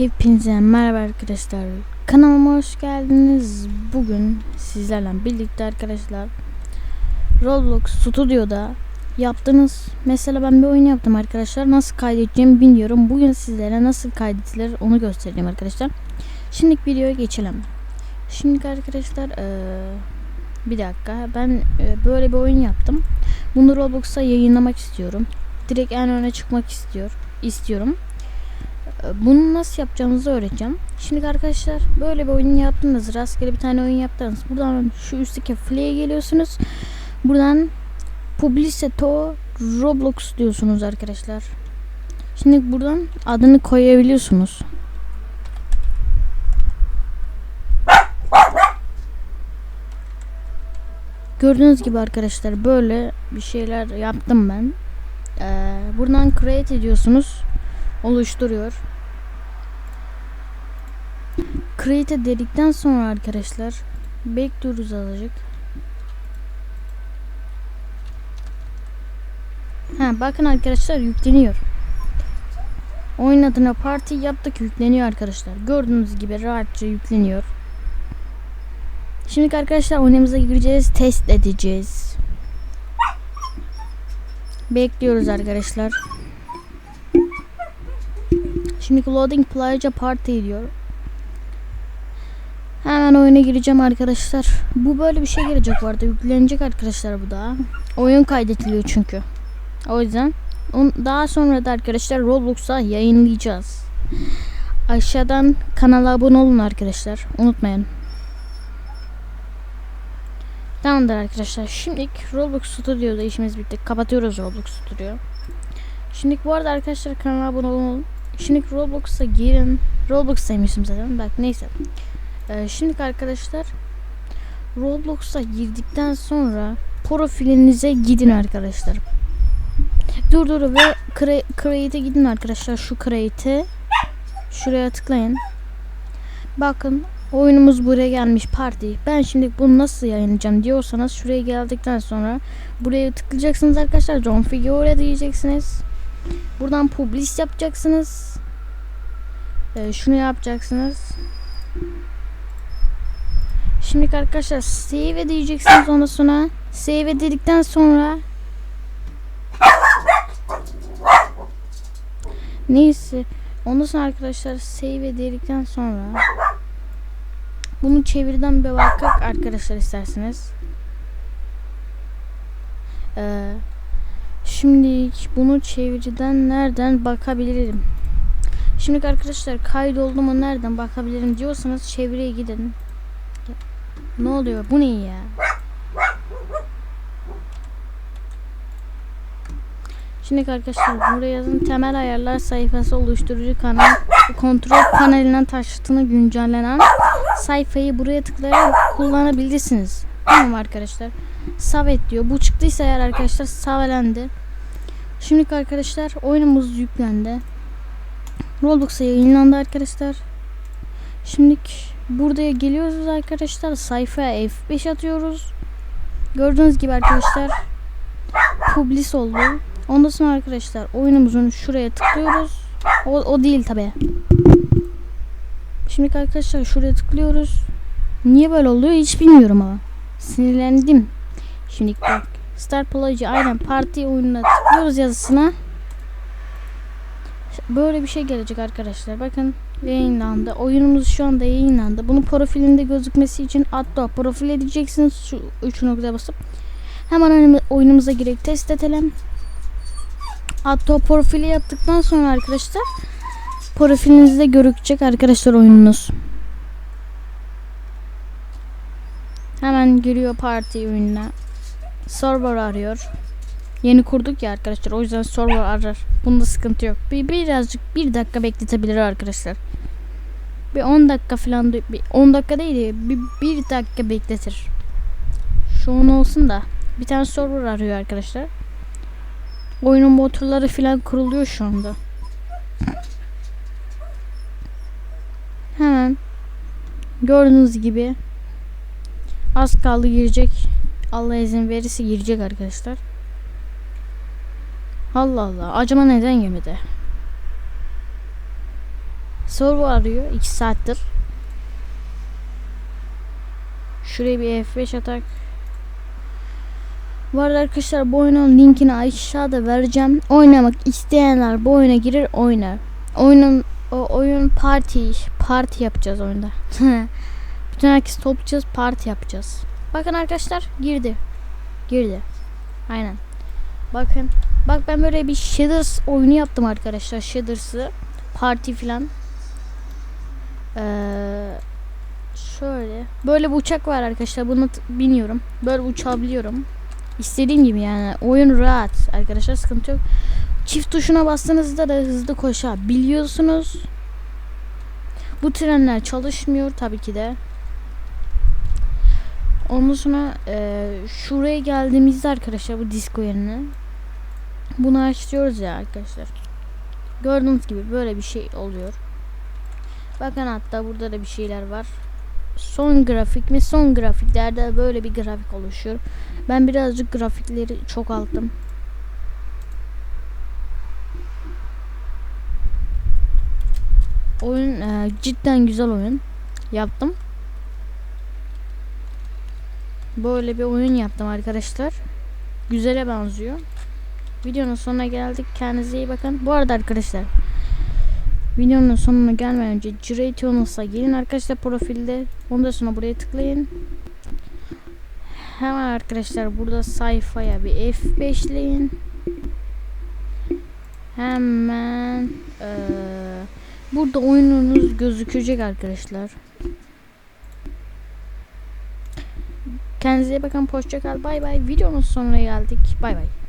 Hepinize merhaba arkadaşlar. Kanalıma hoş geldiniz. Bugün sizlerle birlikte arkadaşlar Roblox Studio'da yaptığınız mesela ben bir oyun yaptım arkadaşlar. Nasıl kaydedeceğimi bilmiyorum. Bugün sizlere nasıl kaydedilir onu göstereceğim arkadaşlar. Şimdi videoya geçelim. Şimdi arkadaşlar bir dakika ben böyle bir oyun yaptım. Bunu Roblox'a yayınlamak istiyorum. Direkt en öne çıkmak istiyor istiyorum. Bunu nasıl yapacağımızı öğreteceğim. Şimdi arkadaşlar böyle bir oyun yaptınız. Rastgele bir tane oyun yaptınız. Buradan şu üstteki play'e geliyorsunuz. Buradan Publiceto Roblox diyorsunuz arkadaşlar. Şimdi buradan adını koyabiliyorsunuz. Gördüğünüz gibi arkadaşlar böyle bir şeyler yaptım ben. Ee, buradan create ediyorsunuz oluşturuyor. Create dedikten sonra arkadaşlar bekliyoruz azıcık. Ha bakın arkadaşlar yükleniyor. Oyun adına parti yaptık yükleniyor arkadaşlar. Gördüğünüz gibi rahatça yükleniyor. Şimdi arkadaşlar oyunumuza gireceğiz, test edeceğiz. Bekliyoruz arkadaşlar. Loading player party diyor. Hemen oyuna gireceğim arkadaşlar. Bu böyle bir şey gelecek arada. Yüklenecek arkadaşlar bu da. Oyun kaydediliyor çünkü. O yüzden daha sonra da arkadaşlar Roblox'a yayınlayacağız. Aşağıdan kanala abone olun arkadaşlar. Unutmayın. Tamamdır arkadaşlar. Şimdi Roblox Studio'da işimiz bitti. Kapatıyoruz Roblox Studio. Şimdi bu arada arkadaşlar kanala abone olun. Şimdi Roblox'a girin. Roblox'taymışım zaten. Bak neyse. Ee, şimdi arkadaşlar Roblox'a girdikten sonra profilinize gidin arkadaşlar. Dur dur ve cre create'e gidin arkadaşlar. Şu create'e şuraya tıklayın. Bakın oyunumuz buraya gelmiş parti. Ben şimdi bunu nasıl yayınlayacağım diyorsanız şuraya geldikten sonra buraya tıklayacaksınız arkadaşlar. John Figure diyeceksiniz. Buradan publish yapacaksınız. Ee, şunu yapacaksınız. Şimdi arkadaşlar save diyeceksiniz ondan sonra save dedikten sonra neyse ondan sonra arkadaşlar save dedikten sonra bunu çeviriden bir bakak arkadaşlar isterseniz. Ee, Şimdi bunu çeviriden nereden bakabilirim? Şimdi arkadaşlar kaydoldu mu nereden bakabilirim diyorsanız çevreye gidin. Ne oluyor? Bu ne ya? Şimdi arkadaşlar buraya yazın temel ayarlar sayfası oluşturucu kanal kontrol panelinden taşıtını güncellenen sayfayı buraya tıklayarak kullanabilirsiniz. Tamam arkadaşlar. Savet diyor. Bu çıktıysa eğer arkadaşlar savelendi. Şimdi arkadaşlar oyunumuz yüklendi. Roblox'a yayınlandı arkadaşlar. Şimdi buraya geliyoruz arkadaşlar. Sayfaya F5 atıyoruz. Gördüğünüz gibi arkadaşlar publis oldu. Ondan sonra arkadaşlar oyunumuzun şuraya tıklıyoruz. O, o değil tabi. Şimdi arkadaşlar şuraya tıklıyoruz. Niye böyle oluyor hiç bilmiyorum ama. Sinirlendim. Şimdi bak. Start Play'ci aynen parti oyununa tıklıyoruz yazısına. Böyle bir şey gelecek arkadaşlar. Bakın yayınlandı. Oyunumuz şu anda yayınlandı. Bunu profilinde gözükmesi için hatta profil edeceksiniz. Şu üç noktaya basıp. Hemen oyunumuza girip test edelim. Hatta profili yaptıktan sonra arkadaşlar profilinizde görükecek arkadaşlar oyununuz. Hemen giriyor parti oyununa. Server arıyor. Yeni kurduk ya arkadaşlar. O yüzden server arar. Bunda sıkıntı yok. Bir birazcık bir dakika bekletebilir arkadaşlar. Bir 10 dakika falan bir 10 dakika değil de bir, bir dakika bekletir. Şu an olsun da bir tane server arıyor arkadaşlar. Oyunun motorları falan kuruluyor şu anda. Hemen gördüğünüz gibi az kaldı girecek. Allah izin verirse girecek arkadaşlar. Allah Allah. Acaba neden yemedi? server arıyor 2 saattir. Şuraya bir F5 atak. Bu arada arkadaşlar bu oyunun linkini aşağıda vereceğim. Oynamak isteyenler bu oyuna girer oynar. Oyunun o oyun parti parti yapacağız oyunda. Bütün herkes toplayacağız parti yapacağız. Bakın arkadaşlar girdi. Girdi. Aynen. Bakın. Bak ben böyle bir Shaders oyunu yaptım arkadaşlar. Shaders'ı. Parti filan. Ee, şöyle. Böyle bir uçak var arkadaşlar. Bunu biniyorum. Böyle uçabiliyorum. İstediğim gibi yani. Oyun rahat. Arkadaşlar sıkıntı yok. Çift tuşuna bastığınızda da hızlı koşabiliyorsunuz. Bu trenler çalışmıyor tabii ki de. Ondan sonra e, şuraya geldiğimizde arkadaşlar bu disco yerine bunu açıyoruz ya arkadaşlar. Gördüğünüz gibi böyle bir şey oluyor. Bakın hatta burada da bir şeyler var. Son grafik mi? Son grafiklerde böyle bir grafik oluşuyor. Ben birazcık grafikleri çok aldım. Oyun e, cidden güzel oyun. Yaptım. Böyle bir oyun yaptım arkadaşlar. Güzele benziyor. Videonun sonuna geldik. Kendinize iyi bakın. Bu arada arkadaşlar videonun sonuna gelmeden önce Jirationus'a gelin arkadaşlar profilde. Ondan sonra buraya tıklayın. Hemen arkadaşlar burada sayfaya bir F5'leyin. Hemen eee, burada oyununuz gözükecek arkadaşlar. Kendinize iyi bakın. Hoşçakal. Bay bay. Videonun sonuna geldik. Bay bay.